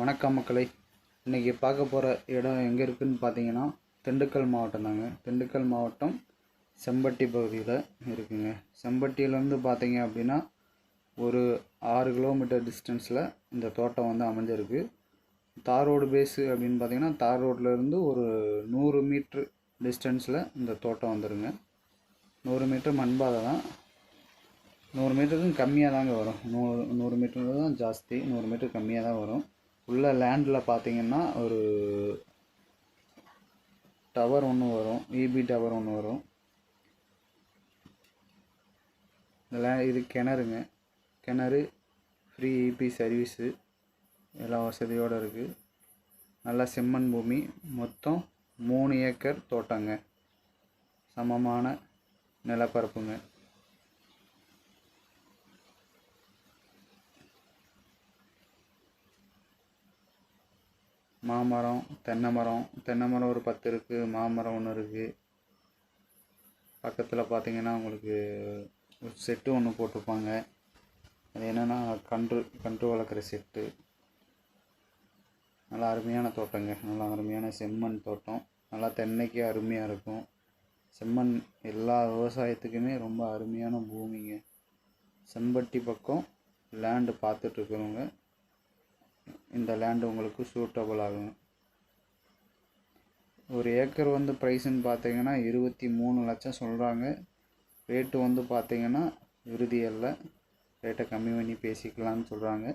வணக்கம் மக்களை. இன்றைக்கி பார்க்க போகிற இடம் எங்கே இருக்குதுன்னு பார்த்தீங்கன்னா திண்டுக்கல் மாவட்டம் தாங்க திண்டுக்கல் மாவட்டம் செம்பட்டி பகுதியில் இருக்குங்க. செம்பட்டியிலேருந்து பார்த்தீங்க அப்படின்னா ஒரு ஆறு கிலோமீட்டர் டிஸ்டன்ஸில் இந்த தோட்டம் வந்து அமைஞ்சிருக்கு. தார் ரோடு பேஸு அப்படின்னு பார்த்தீங்கன்னா தார் ரோட்லேருந்து ஒரு நூறு மீட்ரு டிஸ்டன்ஸில் இந்த தோட்டம் வந்துருங்க. நூறு மீட்டர் மண்பாதை தான். நூறு மீட்டருக்கும் கம்மியாக தாங்க வரும். நூறு நூறு மீட்டர் தான் ஜாஸ்தி. நூறு மீட்டர் கம்மியாக தான் வரும். உள்ள லேண்டில் பார்த்தீங்கன்னா ஒரு டவர் ஒன்று வரும். இபி டவர் ஒன்று வரும். லே இது கிணறுங்க. கிணறு ஃப்ரீ இபி சர்வீஸு எல்லா வசதியோடு இருக்குது நல்லா செம்மண் பூமி. மொத்தம் மூணு ஏக்கர் தோட்டங்க. சமமான நிலப்பரப்புங்க. மாமரம் தென்னை மரம். தென்னை மரம் ஒரு பத்து இருக்குது மாமரம் ஒன்று இருக்குது பக்கத்தில் பார்த்தீங்கன்னா உங்களுக்கு ஒரு செட்டு ஒன்று போட்டிருப்பாங்க. அது என்னென்னா கன்று கன்று வளர்க்குற செட்டு. நல்லா அருமையான தோட்டங்க. நல்லா அருமையான செம்மண் தோட்டம். நல்லா தென்னைக்கு அருமையாக இருக்கும். செம்மண் எல்லா விவசாயத்துக்குமே ரொம்ப அருமையான பூமிங்க. செம்பட்டி பக்கம் லேண்டு பார்த்துட்ருக்குறவங்க இந்த லேண்டு உங்களுக்கு சூட்டபுள் ஆகும். ஒரு ஏக்கர் வந்து ப்ரைஸுன்னு பார்த்தீங்கன்னா இருபத்தி மூணு லட்சம் சொல்கிறாங்க ரேட்டு வந்து பார்த்தீங்கன்னா விருதியல்ல ரேட்டை கம்மி பண்ணி பேசிக்கலாம்னு சொல்கிறாங்க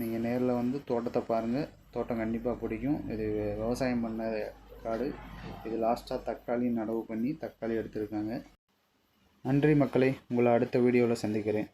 நீங்கள் நேரில் வந்து தோட்டத்தை பாருங்கள் தோட்டம் கண்டிப்பாக பிடிக்கும். இது விவசாயம் பண்ண காடு. இது லாஸ்ட்டாக தக்காளி நடவு பண்ணி தக்காளி எடுத்திருக்காங்க. நன்றி மக்களை. உங்களை அடுத்த வீடியோவில் சந்திக்கிறேன்.